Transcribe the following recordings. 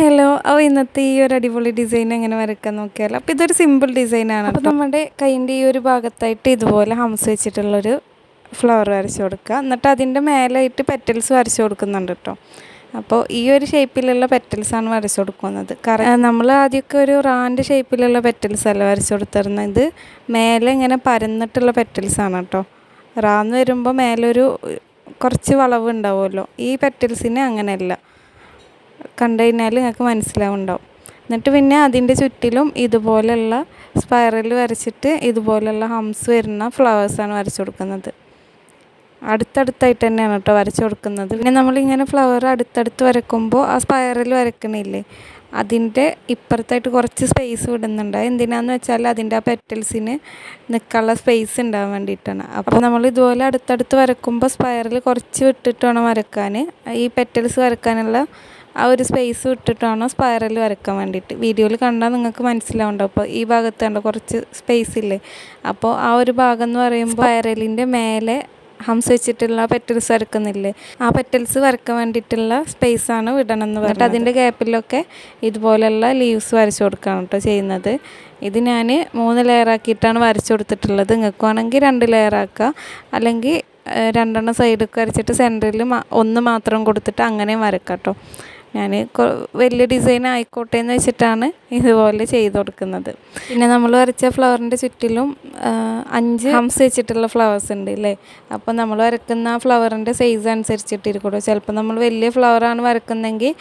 Hello അപ്പോൾ ഇന്നത്തെ ഈ ഒരു അടിപൊളി ഡിസൈൻ എങ്ങനെ വരയ്ക്കാൻ നോക്കിയാലോ? അപ്പോൾ ഇതൊരു സിമ്പിൾ ഡിസൈനാണ് അപ്പോൾ നമ്മുടെ കൈന്റെ ഈ ഒരു ഭാഗത്തായിട്ട് ഇതുപോലെ ഹംസ് വെച്ചിട്ടുള്ളൊരു ഫ്ലവർ വരച്ച് കൊടുക്കുക. എന്നിട്ട് അതിന്റെ മേലായിട്ട് പെറ്റൽസ് വരച്ച് കൊടുക്കുന്നുണ്ട് കേട്ടോ. അപ്പോൾ ഈ ഒരു ഷേപ്പിലുള്ള പെറ്റൽസാണ് വരച്ച് കൊടുക്കുന്നത്. കാരണം നമ്മൾ ആദ്യമൊക്കെ ഒരു റാന്റെ ഷേപ്പിലുള്ള പെറ്റൽസ് അല്ല വരച്ച് കൊടുത്തിരുന്നത്. ഇത് മേലെ ഇങ്ങനെ പരന്നിട്ടുള്ള പെറ്റൽസാണ് കേട്ടോ. റാന്ന് വരുമ്പോൾ മേലൊരു കുറച്ച് വളവ് ഉണ്ടാവുമല്ലോ. ഈ പെറ്റൽസിന് അങ്ങനെയല്ല. കണ്ടു കഴിഞ്ഞാൽ നിങ്ങൾക്ക് മനസ്സിലാവുണ്ടാവും. എന്നിട്ട് പിന്നെ അതിന്റെ ചുറ്റിലും ഇതുപോലെയുള്ള സ്പൈറൽ വരച്ചിട്ട് ഇതുപോലെയുള്ള ഹംസ് വരുന്ന ഫ്ലവേഴ്സാണ് വരച്ചു കൊടുക്കുന്നത്. അടുത്തടുത്തായിട്ട് തന്നെയാണ് കേട്ടോ വരച്ചു കൊടുക്കുന്നത്. പിന്നെ നമ്മളിങ്ങനെ ഫ്ലവർ അടുത്തടുത്ത് വരക്കുമ്പോൾ ആ സ്പൈറൽ വരക്കണില്ലേ? അതിന്റെ ഇപ്പുറത്തായിട്ട് കുറച്ച് സ്പേസ് വിടുന്നുണ്ട്. എന്തിനാന്ന് വെച്ചാൽ അതിന്റെ ആ പെറ്റൽസിന് നിൽക്കാനുള്ള സ്പേസ് ഉണ്ടാകാൻ വേണ്ടിയിട്ടാണ്. അപ്പോൾ നമ്മൾ ഇതുപോലെ അടുത്തടുത്ത് വരക്കുമ്പോൾ സ്പൈറൽ കുറച്ച് വിട്ടിട്ട് വേണം വരക്കാൻ. ഈ പെറ്റൽസ് വരക്കാനുള്ള ആ ഒരു സ്പേസ് വിട്ടിട്ടാണ് സ്പൈറൽ വരയ്ക്കാൻ വേണ്ടിയിട്ട്? വീഡിയോയിൽ കണ്ടാൽ നിങ്ങൾക്ക് മനസ്സിലാവുണ്ടാവും അപ്പോൾ ഈ ഭാഗത്ത് കണ്ടോ കുറച്ച് സ്പേസ് ഇല്ലേ? അപ്പോൾ ആ ഒരു ഭാഗം എന്ന് പറയുമ്പോൾ സ്പൈറലിന്റെ മേലെ ഹംസ് വെച്ചിട്ടുള്ള പെറ്റൽസ് വരക്കുന്നില്ലേ ആ പെറ്റൽസ് വരക്കാൻ വേണ്ടിയിട്ടുള്ള സ്പേസാണ് വിടണം എന്ന് പറഞ്ഞിട്ട് അതിന്റെ ഗ്യാപ്പിലൊക്കെ ഇതുപോലെയുള്ള ലീവ്സ് വരച്ചു കൊടുക്കുകയാണ് കേട്ടോ ചെയ്യുന്നത്. ഇത് ഞാൻ മൂന്ന് ലെയറാക്കിയിട്ടാണ് വരച്ചു കൊടുത്തിട്ടുള്ളത്. നിങ്ങൾക്ക് വേണമെങ്കിൽ രണ്ട് ലെയർ ആക്കുക അല്ലെങ്കിൽ രണ്ടെണ്ണം സൈഡൊക്കെ വരച്ചിട്ട് സെന്ററിൽ ഒന്ന് മാത്രം കൊടുത്തിട്ട് അങ്ങനെയും വരക്കാം കേട്ടോ. ഞാൻ വലിയ ഡിസൈൻ ആയിക്കോട്ടെ എന്ന് വെച്ചിട്ടാണ് ഇതുപോലെ ചെയ്ത് കൊടുക്കുന്നത്. പിന്നെ നമ്മൾ വരച്ച ഫ്ലവറിന്റെ ചുറ്റിലും അഞ്ച് ഹംസ് വെച്ചിട്ടുള്ള ഫ്ലവേഴ്സ് ഉണ്ട് അല്ലേ അപ്പോൾ നമ്മൾ വരക്കുന്ന ആ ഫ്ലവറിന്റെ സൈസ് അനുസരിച്ചിട്ടിരിക്കുള്ളൂ ചിലപ്പോൾ നമ്മൾ വലിയ ഫ്ലവറാണ് വരക്കുന്നതെങ്കിൽ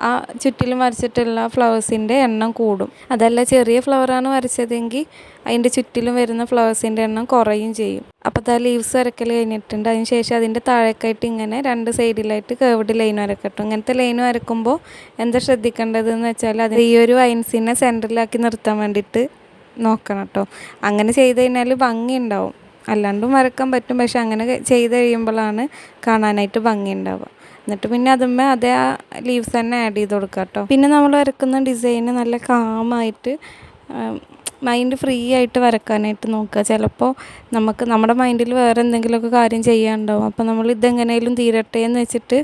ആ ചുറ്റിലും വരച്ചിട്ടുള്ള ഫ്ലവേഴ്സിന്റെ എണ്ണം കൂടും. അതല്ല ചെറിയ ഫ്ലവറാണ് വരച്ചതെങ്കിൽ അതിന്റെ ചുറ്റിലും വരുന്ന ഫ്ലവേഴ്സിന്റെ എണ്ണം കുറയും ചെയ്യും. അപ്പോൾ അത് ആ ലീവ്സ് വരക്കൽ കഴിഞ്ഞിട്ടുണ്ട്. അതിന് ശേഷം അതിന്റെ താഴേക്കായിട്ട് ഇങ്ങനെ രണ്ട് സൈഡിലായിട്ട് കേവ്ഡ് ലൈൻ വരക്കട്ടും. ഇങ്ങനത്തെ ലൈൻ വരക്കുമ്പോൾ എന്താ ശ്രദ്ധിക്കേണ്ടതെന്ന് വെച്ചാൽ അത് ഈ ഒരു വൈൻസിനെ സെന്ററിലാക്കി നിർത്താൻ വേണ്ടിയിട്ട് നോക്കണം കേട്ടോ അങ്ങനെ ചെയ്ത് കഴിഞ്ഞാൽ ഭംഗി ഉണ്ടാവും. അല്ലാണ്ടും വരക്കാൻ പറ്റും. പക്ഷെ അങ്ങനെ ചെയ്ത് കഴിയുമ്പോഴാണ് കാണാനായിട്ട് ഭംഗി ഉണ്ടാവുക. എന്നിട്ട് പിന്നെ അതുമ്മേ അതേ ആ ലീവ്സ് തന്നെ ആഡ് ചെയ്ത് കൊടുക്കുക കേട്ടോ പിന്നെ നമ്മൾ വരക്കുന്ന ഡിസൈന് നല്ല കാമായിട്ട് മൈൻഡ് ഫ്രീ ആയിട്ട് വരക്കാനായിട്ട് നോക്കുക ചിലപ്പോൾ നമുക്ക് നമ്മുടെ മൈൻഡിൽ വേറെ എന്തെങ്കിലുമൊക്കെ കാര്യം ചെയ്യാനുണ്ടാവും. അപ്പോൾ നമ്മൾ ഇതെങ്ങനെയും തീരട്ടെ എന്ന് വെച്ചിട്ട്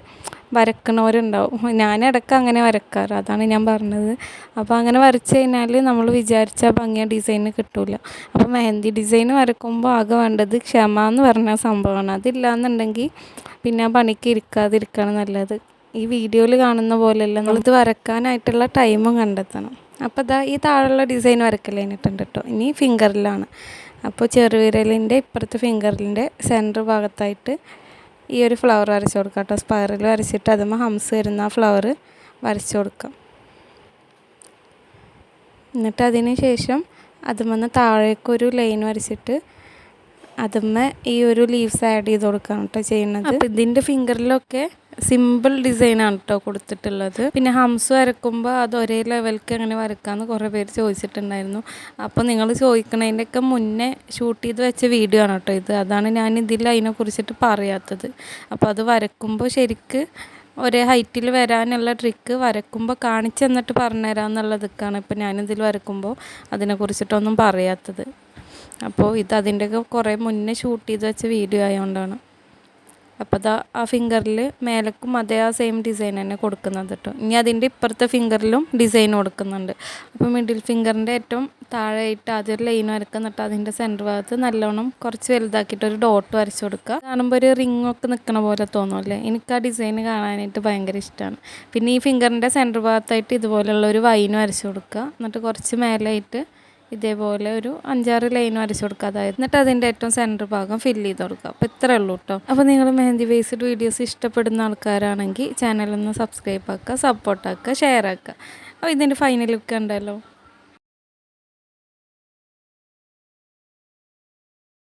വരക്കണവരുണ്ടാവും. ഞാൻ ഇടയ്ക്ക് അങ്ങനെ വരക്കാറ് അതാണ് ഞാൻ പറഞ്ഞത്. അപ്പോൾ അങ്ങനെ വരച്ച് കഴിഞ്ഞാൽ നമ്മൾ വിചാരിച്ച ഭംഗിയ ഡിസൈന് കിട്ടില്ല അപ്പോൾ മെഹന്തി ഡിസൈൻ വരക്കുമ്പോൾ ആകെ വേണ്ടത് ക്ഷമ എന്ന് പറഞ്ഞ സംഭവമാണ്. അതില്ല എന്നുണ്ടെങ്കിൽ പിന്നെ ആ പണിക്ക് ഇരിക്കാതിരിക്കുകയാണ് നല്ലത്. ഈ വീഡിയോയിൽ കാണുന്ന പോലെയല്ല നമ്മളിത് വരക്കാനായിട്ടുള്ള ടൈമും കണ്ടെത്തണം. അപ്പോൾ ഇതാ ഈ താഴെയുള്ള ഡിസൈൻ വരക്കൽ കേട്ടോ. ഇനി ഫിംഗറിലാണ്. അപ്പോൾ ചെറുവിരലിന്റെ ഇപ്പുറത്തെ ഫിംഗറിന്റെ സെന്റർ ഭാഗത്തായിട്ട് ഈ ഒരു ഫ്ലവർ വരച്ച് കൊടുക്കാം കേട്ടോ. സ്പൈറൽ വരച്ചിട്ട് അതുമ്പോൾ ഹംസ് വരുന്ന ഫ്ലവർ വരച്ച് കൊടുക്കാം. എന്നിട്ട് അതിന് ശേഷം അതുമെന്ന് താഴേക്കൊരു ലൈൻ വരച്ചിട്ട് അതുമ്മ ഈ ഒരു ലീവ്സ് ആഡ് ചെയ്ത് കൊടുക്കാം കേട്ടോ ചെയ്യുന്നത്. അപ്പോൾ ഇതിന്റെ ഫിംഗറിലൊക്കെ സിമ്പിൾ ഡിസൈനാണ് കേട്ടോ കൊടുത്തിട്ടുള്ളത്. പിന്നെ ഹംസ് വരക്കുമ്പോൾ അത് ഒരേ ലെവൽക്ക് അങ്ങനെ വരക്കാമെന്ന് കുറേ പേര് ചോദിച്ചിട്ടുണ്ടായിരുന്നു. അപ്പോൾ നിങ്ങൾ ചോദിക്കണതിന്റെയൊക്കെ മുന്നേ ഷൂട്ട് ചെയ്ത് വെച്ച വീഡിയോ ആണ് കേട്ടോ ഇത്. അതാണ് ഞാൻ ഇതിൽ അതിനെക്കുറിച്ചിട്ട് പറയാത്തത്. അപ്പോൾ അത് വരക്കുമ്പോൾ ശരിക്ക് ഒരേ ഹൈറ്റിൽ വരാനുള്ള ട്രിക്ക് വരക്കുമ്പോൾ കാണിച്ചു തന്നിട്ട് പറഞ്ഞുതരാം എന്നുള്ളതൊക്കെയാണ് ഇപ്പോൾ ഞാനിതിൽ വരക്കുമ്പോൾ അതിനെക്കുറിച്ചിട്ടൊന്നും പറയാത്തത്. അപ്പോൾ ഇത് അതിന്റെയൊക്കെ കുറേ മുന്നേ ഷൂട്ട് ചെയ്ത് വെച്ച വീഡിയോ ആയതുകൊണ്ടാണ് അപ്പോൾ അതാ ആ ഫിംഗറിൽ മേലക്കും അതേ ആ സെയിം ഡിസൈൻ തന്നെ കൊടുക്കുന്നത് കേട്ടോ ഇനി അതിന്റെ ഇപ്പുറത്തെ ഫിംഗറിലും ഡിസൈൻ കൊടുക്കുന്നുണ്ട്. അപ്പോൾ മിഡിൽ ഫിംഗറിന്റെ ഏറ്റവും താഴെയായിട്ട് ആദ്യം ലൈൻ വരക്കുന്നിട്ട് അതിന്റെ സെന്റർ ഭാഗത്ത് നല്ലോണം കുറച്ച് വലുതാക്കിയിട്ട് ഒരു ഡോട്ട് വരച്ച് കൊടുക്കുക. കാണുമ്പോൾ ഒരു റിംഗ് ഒക്കെ നിൽക്കുന്ന പോലെ തോന്നുമല്ലേ എനിക്ക് ആ ഡിസൈൻ കാണാനായിട്ട് ഭയങ്കര ഇഷ്ടമാണ് പിന്നെ ഈ ഫിംഗറിന്റെ സെന്റർ ഭാഗത്തായിട്ട് ഇതുപോലെയുള്ള ഒരു വൈൻ വരച്ച് കൊടുക്കുക. എന്നിട്ട് കുറച്ച് മേലായിട്ട് ഇതേപോലെ ഒരു അഞ്ചാറ് ലൈൻ വരച്ചു കൊടുക്കുക. അതായത് എന്നിട്ട് അതിന്റെ ഏറ്റവും സെന്റർ ഭാഗം ഫില്ല് ചെയ്ത് കൊടുക്കുക. അപ്പോൾ ഇത്രേ ഉള്ളൂ കേട്ടോ അപ്പോൾ നിങ്ങൾ മെഹന്തി ബേസ്ഡ് വീഡിയോസ് ഇഷ്ടപ്പെടുന്ന ആൾക്കാരാണെങ്കിൽ ചാനലൊന്ന് സബ്സ്ക്രൈബ് ആക്കുക സപ്പോർട്ട് ആക്കുക ഷെയർ ആക്കുക. അപ്പോൾ ഇതിന്റെ ഫൈനൽ ലുക്ക് ഉണ്ടല്ലോ